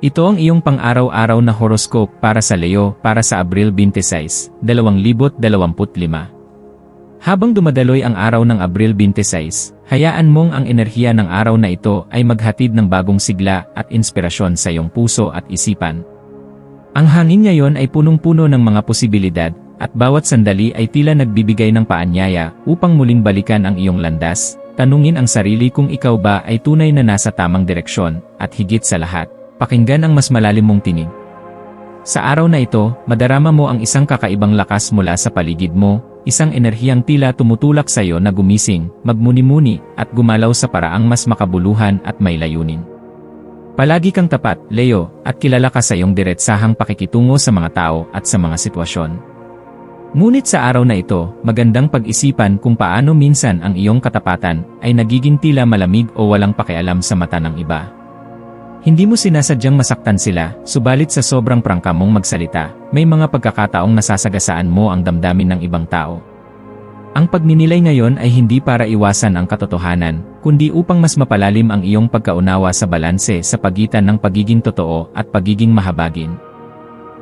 Ito ang iyong pang-araw-araw na horoscope para sa Leo para sa Abril 26, 2025. Habang dumadaloy ang araw ng Abril 26, hayaan mong ang enerhiya ng araw na ito ay maghatid ng bagong sigla at inspirasyon sa iyong puso at isipan. Ang hangin ngayon ay punong-puno ng mga posibilidad, at bawat sandali ay tila nagbibigay ng paanyaya upang muling balikan ang iyong landas, tanungin ang sarili kung ikaw ba ay tunay na nasa tamang direksyon, at higit sa lahat, Pakinggan ang mas malalim mong tinig. Sa araw na ito, madarama mo ang isang kakaibang lakas mula sa paligid mo, isang enerhiyang tila tumutulak sa iyo na gumising, magmuni-muni, at gumalaw sa paraang mas makabuluhan at may layunin. Palagi kang tapat, Leo, at kilala ka sa iyong diretsahang pakikitungo sa mga tao at sa mga sitwasyon. Ngunit sa araw na ito, magandang pag-isipan kung paano minsan ang iyong katapatan ay nagiging tila malamig o walang pakialam sa mata ng iba. Hindi mo sinasadyang masaktan sila, subalit sa sobrang prangka mong magsalita, may mga pagkakataong nasasagasaan mo ang damdamin ng ibang tao. Ang pagninilay ngayon ay hindi para iwasan ang katotohanan, kundi upang mas mapalalim ang iyong pagkaunawa sa balanse sa pagitan ng pagiging totoo at pagiging mahabagin.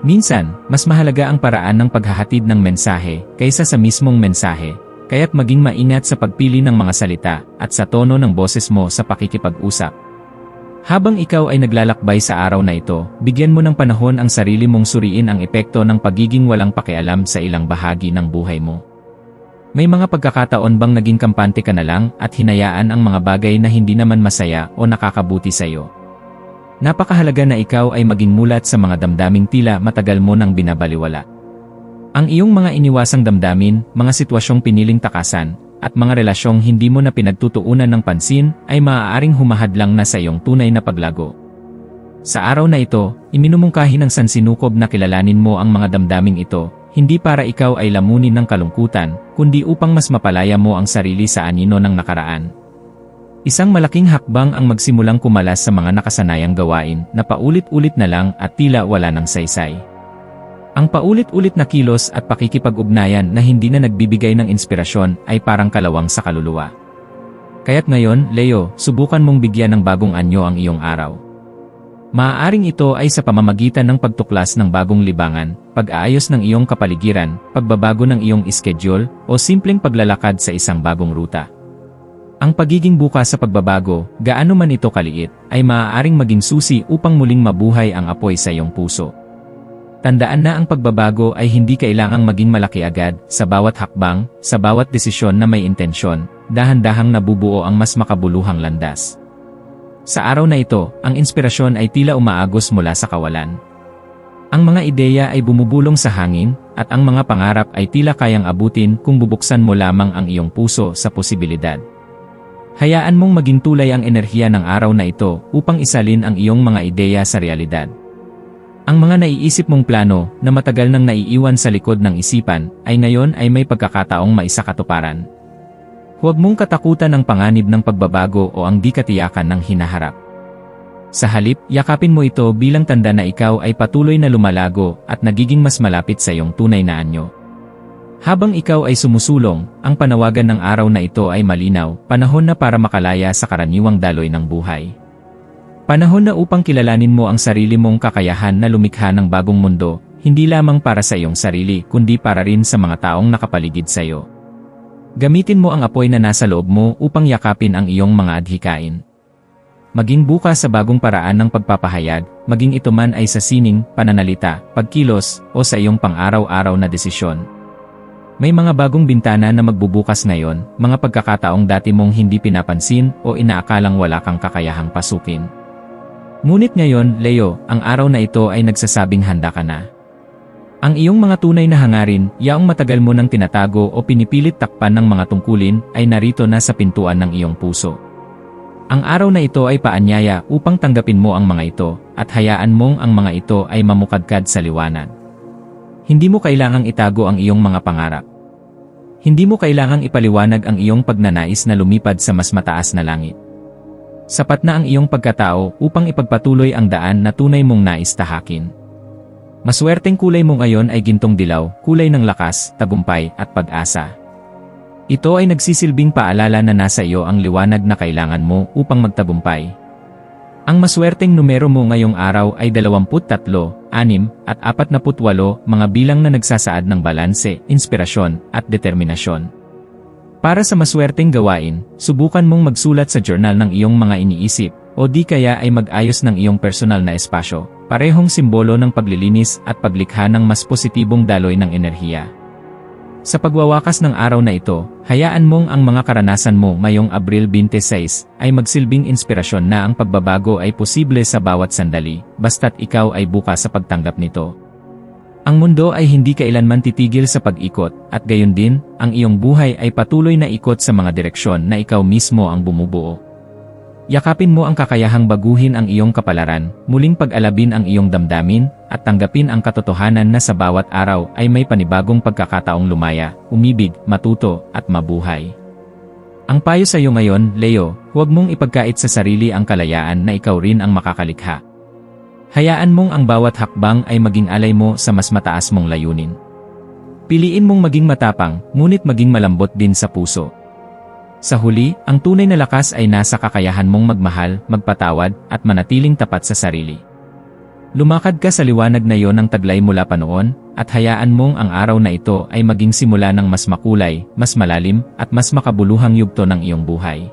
Minsan, mas mahalaga ang paraan ng paghahatid ng mensahe kaysa sa mismong mensahe, kaya't maging maingat sa pagpili ng mga salita at sa tono ng boses mo sa pakikipag-usap. Habang ikaw ay naglalakbay sa araw na ito, bigyan mo ng panahon ang sarili mong suriin ang epekto ng pagiging walang pakialam sa ilang bahagi ng buhay mo. May mga pagkakataon bang naging kampante ka na lang at hinayaan ang mga bagay na hindi naman masaya o nakakabuti sa iyo? Napakahalaga na ikaw ay maging mulat sa mga damdaming tila matagal mo nang binabaliwala. Ang iyong mga iniwasang damdamin, mga sitwasyong piniling takasan, at mga relasyong hindi mo na pinagtutuunan ng pansin ay maaaring humahadlang na sa iyong tunay na paglago. Sa araw na ito, iminumungkahi ng sansinukob na kilalanin mo ang mga damdaming ito, hindi para ikaw ay lamunin ng kalungkutan, kundi upang mas mapalaya mo ang sarili sa anino ng nakaraan. Isang malaking hakbang ang magsimulang kumalas sa mga nakasanayang gawain na paulit-ulit na lang at tila wala ng saysay. Ang paulit-ulit na kilos at pakikipag-ugnayan na hindi na nagbibigay ng inspirasyon ay parang kalawang sa kaluluwa. Kaya't ngayon, Leo, subukan mong bigyan ng bagong anyo ang iyong araw. Maaaring ito ay sa pamamagitan ng pagtuklas ng bagong libangan, pag-aayos ng iyong kapaligiran, pagbabago ng iyong schedule, o simpleng paglalakad sa isang bagong ruta. Ang pagiging bukas sa pagbabago, gaano man ito kaliit, ay maaaring maging susi upang muling mabuhay ang apoy sa iyong puso. Tandaan na ang pagbabago ay hindi kailangang maging malaki agad, sa bawat hakbang, sa bawat desisyon na may intensyon, dahan-dahang nabubuo ang mas makabuluhang landas. Sa araw na ito, ang inspirasyon ay tila umaagos mula sa kawalan. Ang mga ideya ay bumubulong sa hangin, at ang mga pangarap ay tila kayang abutin kung bubuksan mo lamang ang iyong puso sa posibilidad. Hayaan mong maging tulay ang enerhiya ng araw na ito upang isalin ang iyong mga ideya sa realidad. Ang mga naiisip mong plano na matagal nang naiiwan sa likod ng isipan ay ngayon ay may pagkakataong maisakatuparan. Huwag mong katakutan ang panganib ng pagbabago o ang di katiyakan ng hinaharap. Sa halip, yakapin mo ito bilang tanda na ikaw ay patuloy na lumalago at nagiging mas malapit sa iyong tunay na anyo. Habang ikaw ay sumusulong, ang panawagan ng araw na ito ay malinaw, panahon na para makalaya sa karaniwang daloy ng buhay. Panahon na upang kilalanin mo ang sarili mong kakayahan na lumikha ng bagong mundo, hindi lamang para sa iyong sarili kundi para rin sa mga taong nakapaligid sa iyo. Gamitin mo ang apoy na nasa loob mo upang yakapin ang iyong mga adhikain. Maging bukas sa bagong paraan ng pagpapahayag, maging ito man ay sa sining, pananalita, pagkilos, o sa iyong pang-araw-araw na desisyon. May mga bagong bintana na magbubukas ngayon, mga pagkakataong dati mong hindi pinapansin o inaakalang wala kang kakayahang pasukin. Ngunit ngayon, Leo, ang araw na ito ay nagsasabing handa ka na. Ang iyong mga tunay na hangarin, yaong matagal mo nang tinatago o pinipilit takpan ng mga tungkulin, ay narito na sa pintuan ng iyong puso. Ang araw na ito ay paanyaya upang tanggapin mo ang mga ito at hayaan mong ang mga ito ay mamukadkad sa liwanag. Hindi mo kailangang itago ang iyong mga pangarap. Hindi mo kailangang ipaliwanag ang iyong pagnanais na lumipad sa mas mataas na langit. Sapat na ang iyong pagkatao upang ipagpatuloy ang daan na tunay mong nais tahakin. Maswerteng kulay mo ngayon ay gintong dilaw, kulay ng lakas, tagumpay, at pag-asa. Ito ay nagsisilbing paalala na nasa iyo ang liwanag na kailangan mo upang magtagumpay. Ang maswerteng numero mo ngayong araw ay 23, 6, at 48 mga bilang na nagsasaad ng balanse, inspirasyon, at determinasyon. Para sa maswerteng gawain, subukan mong magsulat sa journal ng iyong mga iniisip, o di kaya ay mag-ayos ng iyong personal na espasyo, parehong simbolo ng paglilinis at paglikha ng mas positibong daloy ng enerhiya. Sa pagwawakas ng araw na ito, hayaan mong ang mga karanasan mo ngayong Abril 26 ay magsilbing inspirasyon na ang pagbabago ay posible sa bawat sandali, basta't ikaw ay bukas sa pagtanggap nito. Ang mundo ay hindi kailanman titigil sa pag-ikot, at gayon din, ang iyong buhay ay patuloy na ikot sa mga direksyon na ikaw mismo ang bumubuo. Yakapin mo ang kakayahang baguhin ang iyong kapalaran, muling pag-alabin ang iyong damdamin, at tanggapin ang katotohanan na sa bawat araw ay may panibagong pagkakataong lumaya, umibig, matuto, at mabuhay. Ang payo sa iyo ngayon, Leo, huwag mong ipagkait sa sarili ang kalayaan na ikaw rin ang makakalikha. Hayaan mong ang bawat hakbang ay maging alay mo sa mas mataas mong layunin. Piliin mong maging matapang, ngunit maging malambot din sa puso. Sa huli, ang tunay na lakas ay nasa kakayahan mong magmahal, magpatawad, at manatiling tapat sa sarili. Lumakad ka sa liwanag na yon ng taglay mula pa noon, at hayaan mong ang araw na ito ay maging simula ng mas makulay, mas malalim, at mas makabuluhang yugto ng iyong buhay.